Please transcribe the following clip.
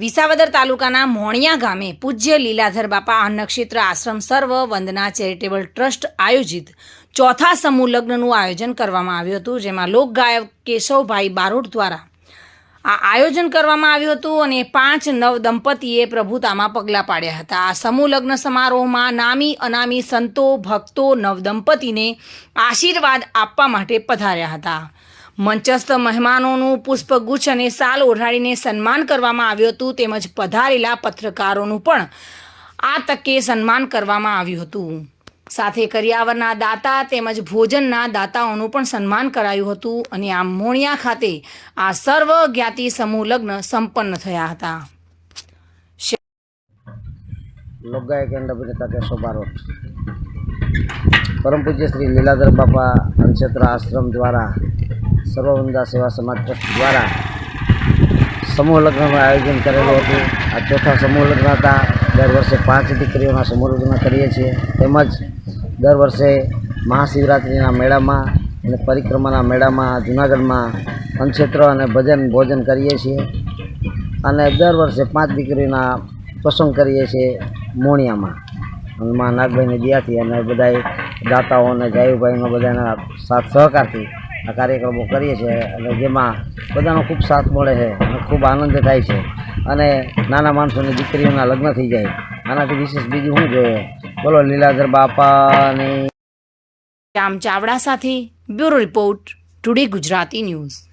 વિસાવદર તાલુકાના મોણિયા ગામે પૂજ્ય લીલાધર બાપા અન્નક્ષેત્ર આશ્રમ સર્વ વંદના ચેરિટેબલ ટ્રસ્ટ આયોજિત ચોથા સમૂહ લગ્નનું આયોજન કરવામાં આવ્યું હતું, જેમાં લોકગાયક કેશવભાઈ બારોટ દ્વારા આ આયોજન કરવામાં આવ્યું હતું અને પાંચ નવ દંપતીએ પ્રભુતામાં પગલાં પાડ્યા હતા. આ સમૂહ લગ્ન સમારોહમાં નામી અનામી સંતો, ભક્તો નવદંપતીને આશીર્વાદ આપવા માટે પધાર્યા હતા. મંચસ્થ મહેમાનોનું પુષ્પગુચ્છ અને સાલ ઓઢાડીને સન્માન કરવામાં આવ્યું હતું તેમજ પધારેલા પત્રકારોનું પણ આ તકે સન્માન કરવામાં આવ્યું હતું. સાથે કરિયાવરના દાતા તેમજ ભોજનના દાતાઓનું પણ સન્માન કરાયું હતું અને આ મોણિયા ખાતે આ સર્વ જ્ઞાતિ સમૂહ લગ્ન સંપન્ન થયા હતા. બારોટ પરમ પૂજ્ય શ્રી લીલાધર બાપા અનક્ષેત્ર આશ્રમ દ્વારા સર્વવંદા સેવા સમાજ ટ્રસ્ટ દ્વારા સમૂહ લગ્નનું આયોજન કરેલું હતું. આ ચોથા સમૂહ લગ્ન હતા. દર વર્ષે પાંચ દીકરીઓના સમૂહ લગ્ન કરીએ છીએ. તેમજ દર વર્ષે મહાશિવરાત્રિના મેળામાં અને પરિક્રમાના મેળામાં જુનાગઢમાં અનક્ષેત્ર અને ભજન ભોજન કરીએ છીએ. અને દર વર્ષે પાંચ દીકરીના પ્રસંગ કરીએ છીએ મોણિયામાં. હનુમાન નાગભાઈની દયાથી અને બધાય દાતાઓ અને જાયુભાઈનો બધાના સાથ સહકારથી આ કાર્યક્રમો કરીએ છીએ અને જેમાં બધાનો ખૂબ સાથ મળે છે અને ખૂબ આનંદ થાય છે. અને નાના માણસોની દીકરીઓના લગ્ન થઈ જાય. આનાથી વિશેષ બીજું શું જોઈએ? બોલો, લીલાધર બાપાની. રામ ચાવડા સાથે bureau report, Today Gujarati News.